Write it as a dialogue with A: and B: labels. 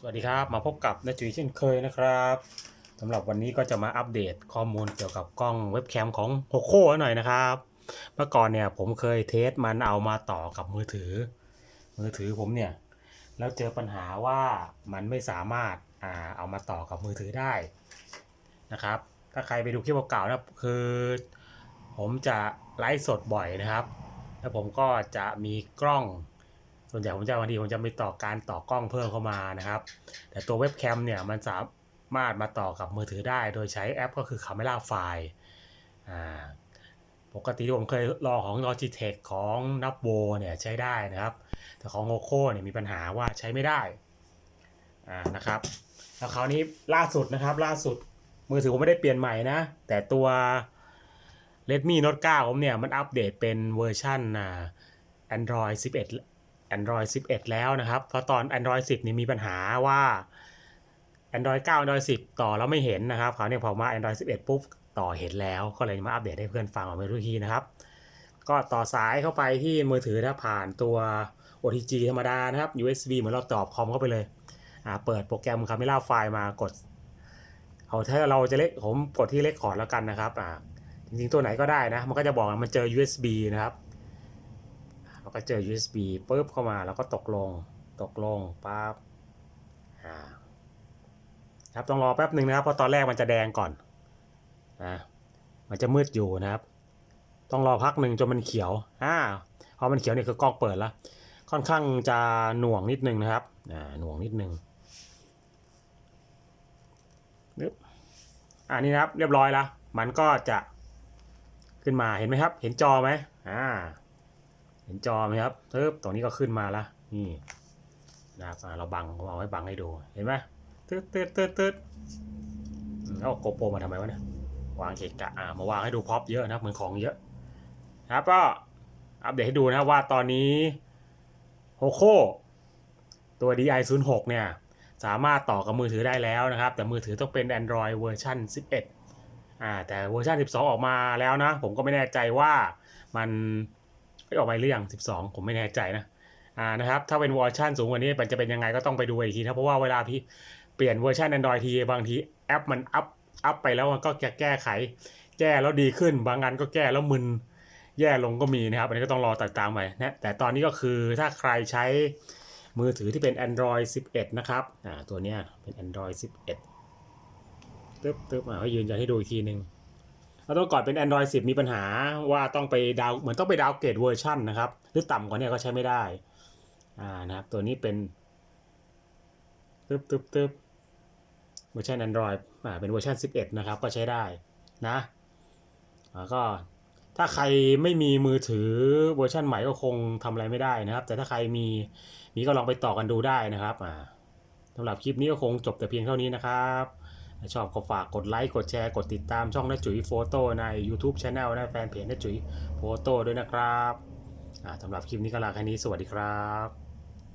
A: สวัสดีครับ มาพบกับนาจุยเช่นเคยนะครับสำหรับวันนี้ก็จะมาอัปเดตข้อมูลเกี่ยวกับกล้องเว็บแคมของโ o โค่หน่อยนะครับเมื่อก่อนเนี่ยผมเคยเทสมันเอามาต่อกับมือถือ มือถือผมเนี่ยแล้วเจอปัญหาว่ามันไม่สามารถอ่าเอามาต่อกับมือถือได้นะครับ ถ้าใครไปดูคลิปเก่าๆนะคือผมจะไลฟ์สดบ่อยนะครับ แล้วผมก็จะมีกล้อง ส่วนใหญ่ผมจะบางทีผมจะมีต่อการต่อกล้องเพิ่มเข้ามานะครับ แต่ตัวเว็บแคมเนี่ยมันสามารถมาต่อกับมือถือได้ โดยใช้แอปก็คือ Camera File อ่าปกติที่ผมเคยลองของ Logitech ของ n a p w o เนี่ยใช้ได้นะครับ แต่ของโ o c o เนี่ยมีปัญหาว่าใช้ไม่ได้อ่านะครับ แล้วคราวนี้ล่าสุดนะครับล่าสุดมือถือผมไม่ได้เปลี่ยนใหม่นะ แต่ตัว Redmi Note 9 ผมเนี่ยมันอัปเดตเป็นเวอร์ชันอ่า Android 11 Android 11 แล้วนะครับ เพราะตอน Android 10 นี่มีปัญหาว่า Android 9 Android 10 ต่อแล้วไม่เห็นนะครับคราวนี้พอมา Android 11 ปุ๊บ ต่อเห็นแล้ว ก็เลยมาอัปเดตให้เพื่อนฟังเอาไปทุกทีนะครับ ก็ต่อสายเข้าไปที่มือถือนะผ่านตัว OTG ธรรมดานะครับ USB เหมือนเราต่อคอมเข้าไปเลยอ่าเปิดโปรแกรม Camera File มากด เอาถ้าเราจะเล็กผมกดที่เล็กขอดแล้วกันนะครับอ่าจริงๆตัวไหนก็ได้นะ มันก็จะบอกมันเจอ USB นะครับ ราก็เจอ USB ปุ๊บเข้ามาแล้วก็ตกลงตกลงปั๊บอ่าครับต้องรอแป๊บหนึ่งนะครับเพราะตอนแรกมันจะแดงก่อนนะมันจะมืดอยู่นะครับ ต้องรอพักหนึ่งจนมันเขียวอ่าพอมันเขียวเนี่ยคือกล้องเปิดแล้ว ค่อนข้างจะหน่วงนิดนึงนะครับอ่าหน่วงนิดนึงนึบอ่านี่นะครับเรียบร้อยแล้วมันก็จะขึ้นมาเห็นไหมครับ เห็นจอไหมอ่า เห็นจอไหมครับปึ๊บตรงนี้ก็ขึ้นมาแล้วนี่นะครับเราบังเอาไว้บังให้ดูเห็นไหมตึ๊ดตึ๊ดตึ๊ดตึ๊ดอืมเอาโกโปรมาทำไมวะเนี่ยวางเกะกะอ่ามาวางให้ดูพ็อปเยอะนะครับเหมือนของเยอะครับก็อัปเดตให้ดูนะครับว่าตอนนี้โฮโคตัว DI 0 6เนี่ยสามารถต่อกับมือถือได้แล้วนะครับ แต่มือถือต้องเป็น Android เวอร์ชัน11อ่าแต่เวอร์ชัน12 ออกมาแล้วนะ ผมก็ไม่แน่ใจว่ามัน ออกไปหรือยัง 12 ผมไม่แน่ใจนะอ่านะครับถ้าเป็นเวอร์ชันสูงกว่านี้มันจะเป็นยังไงก็ต้องไปดูอีกทีนะเพราะว่าเวลาพี่เปลี่ยนเวอร์ชัน Android ทีบางทีแอปมันอัพอัพไปแล้วมันก็จะแก้ไข แก้แล้วดีขึ้น บางอันก็แก้แล้วมึนแย่ลงก็มีนะครับอันนี้ก็ต้องรอติดตามไปนะแต่ตอนนี้ก็คือถ้าใครใช้มือถือที่เป็น Android 11 นะครับอ่าตัวเนี้ยเป็น Android 11ตึ๊บตึ๊บอ่าให้ยืนยันให้ดูอีกทีหนึ่ง แล้วตอนก่อนเป็น Android 10 มีปัญหาว่าต้องไปดาวเหมือนต้องไปดาวเกรดเวอร์ชันนะครับ หรือต่ำกว่านี้ก็ใช้ไม่ได้ อ่านะครับ ตัวนี้เป็นตึ๊บตึ๊บตึ๊บเวอร์ชัน Android อ่าเป็นเวอร์ชัน11 นะครับ ก็ใช้ได้นะแล้วก็ถ้าใครไม่มีมือถือเวอร์ชันใหม่ก็คงทำอะไรไม่ได้นะครับ แต่ถ้าใครมีมีก็ลองไปต่อกันดูได้นะครับอ่าสำหรับคลิปนี้ก็คงจบแต่เพียงเท่านี้นะครับ ชอบก็ฝากกดไลค์ กดแชร์ กดติดตามช่องน้าจุ๋ยโฟโต้ใน YouTube Channel นะแฟนเพจน้าจุ๋ยโฟโต้ด้วยนะครับอ่าสำหรับคลิปนี้ก็ลาแค่นี้สวัสดีครับ